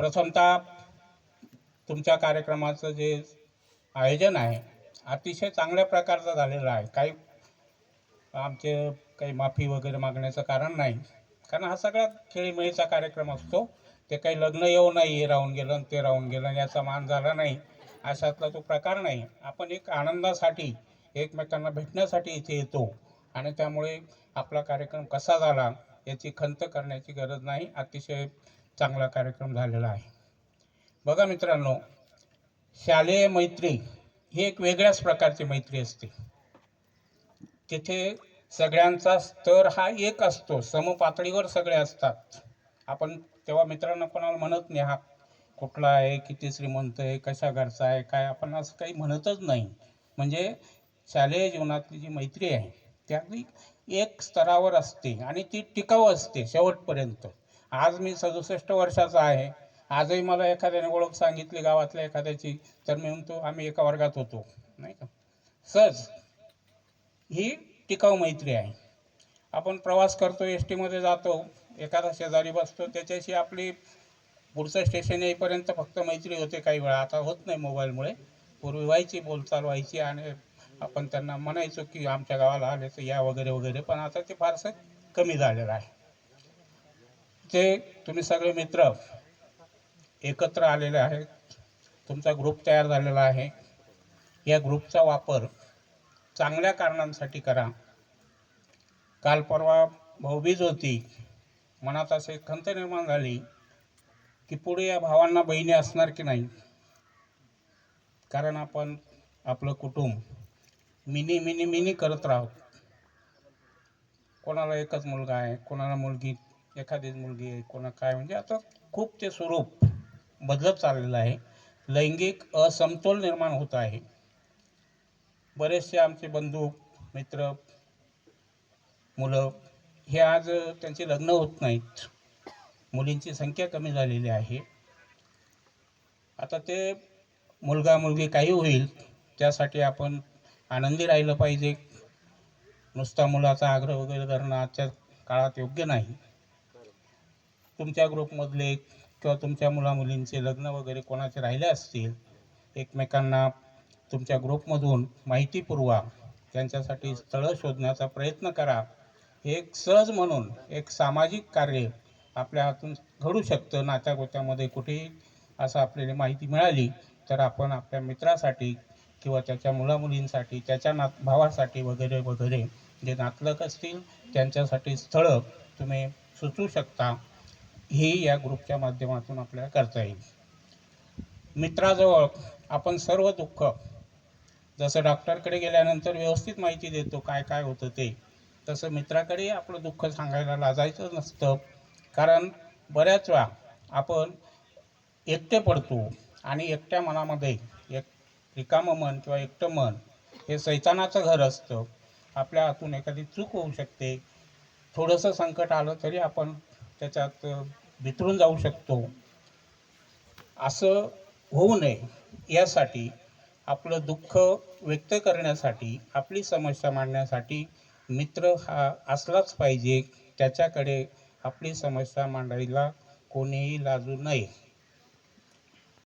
प्रथमतः तुमच्या कार्यक्रमाचं जे आयोजन आहे अतिशय चांगल्या प्रकारचं झालेलं आहे. काही आमचे काही माफी वगैरे मागण्याचं कारण नाही. कारण हा सगळा खेळीमेळीचा कार्यक्रम असतो. ते काही लग्न येऊ नाही हे राहून गेलं आणि ते राहून गेलं याचा मान झाला नाही अशातला तो प्रकार नाही. आपण एक आनंदासाठी एकमेकांना भेटण्यासाठी इथे येतो आणि त्यामुळे आपला कार्यक्रम कसा झाला याची खंत करण्याची गरज नाही. अतिशय चांगला कार्यक्रम झालेला आहे. बघा मित्रांनो शालेय मैत्री ही एक वेगळ्याच प्रकारची मैत्री असते. तिथे सगळ्यांचा स्तर हा एक असतो समपातळीवर सगळे असतात. आपण तेव्हा मित्रांना कोणाला म्हणत नाही हा कुठला आहे किती श्रीमंत आहे कशा घरचा आहे काय? आपण असं काही म्हणतच नाही. म्हणजे शालेय जीवनातली जी मैत्री आहे ती अगदी एक स्तरावर असते आणि ती टिकाऊ असते शेवटपर्यंत. आज मी सदुसष्ट वर्षाचा आहे. आजही मला एखाद्याने ओळख सांगितली गावातल्या एखाद्याची तर मी म्हणतो आम्ही एका वर्गात होतो नाही का? सहज. ही टिकाऊ मैत्री आहे. आपण प्रवास करतो एस टीमध्ये जातो एखादा शेजारी बसतो त्याच्याशी आपली पुढचं स्टेशन येईपर्यंत फक्त मैत्री होते काही वेळा. आता होत नाही मोबाईलमुळे. पूर्वी व्हायची बोलचाल व्हायची आणि आपण त्यांना म्हणायचो की आमच्या गावाला आले तर या वगैरे वगैरे. पण आता ते फारसं कमी झालेलं आहे. ते तुम्ही सगळे मित्र एकत्र आलेले आहेत. तुमचा ग्रुप तयार झालेला आहे. या ग्रुपचा वापर चांगल्या कारणांसाठी करा. काल परवा भाऊबीज होती. मनात असे खंत निर्माण झाली की पुढे या भावांना बहिणी असणार की नाही? कारण आपण आपलं कुटुंब मिनी मिनी मिनी करत राहतो कोणाला एकच मुलगा आहे कोणाला मुलगी एखादी मुलगी आहे कोणा काय म्हणजे आता खूप ते स्वरूप बदलत चाललेलं आहे. लैंगिक असमतोल निर्माण होत आहे. बरेचसे आमचे बंधू मित्र मुलं हे आज त्यांचे लग्न होत नाहीत. मुलींची संख्या कमी झालेली आहे. आता ते मुलगा मुलगी काही होईल त्यासाठी आपण आनंदी राहिलं पाहिजे. नुसता मुलाचा आग्रह वगैरे करणं आजच्या काळात योग्य नाही. तुमच्या ग्रुपमधले किंवा तुमच्या मुलामुलींचे लग्न वगैरे कोणाचे राहिले असतील? एकमेकांना तुमच्या ग्रुपमधून माहिती पुरवा. त्यांच्यासाठी स्थळं शोधण्याचा प्रयत्न करा. हे एक सहज म्हणून एक सामाजिक कार्य आपल्या हातून घडू शकतं. नात्यागोत्यामध्ये कुठेही असं आपल्याला माहिती मिळाली तर आपण आपल्या मित्रासाठी किंवा त्याच्या मुलामुलींसाठी त्याच्या नात भावासाठी वगैरे वगैरे जे नातलग असतील त्यांच्यासाठी स्थळं तुम्ही सुचवू शकता. हे या ग्रुपच्या माध्यमातून आपल्याला करता येईल. मित्राजवळ आपण सर्व दुःख जसं डॉक्टरकडे गेल्यानंतर व्यवस्थित माहिती देतो काय काय होतं ते तसं मित्राकडे आपलं दुःख सांगायला लाजायचं नसतं. कारण बऱ्याच वेळा आपण एकटे पडतो आणि एकट्या मनामध्ये एक रिकामं मन किंवा एकटं मन हे सैतानाचं घर असतं. आपल्या हातून एखादी चूक होऊ शकते. थोडंसं संकट आलं तरी आपण त्याच्यात भितरून जाऊ शकतो. असं होऊ नये. यासाठी आपलं दुःख व्यक्त करण्यासाठी आपली समस्या मांडण्यासाठी मित्र हा असलाच पाहिजे. त्याच्याकडे आपली समस्या मांडायला कोणीही लाजू नये.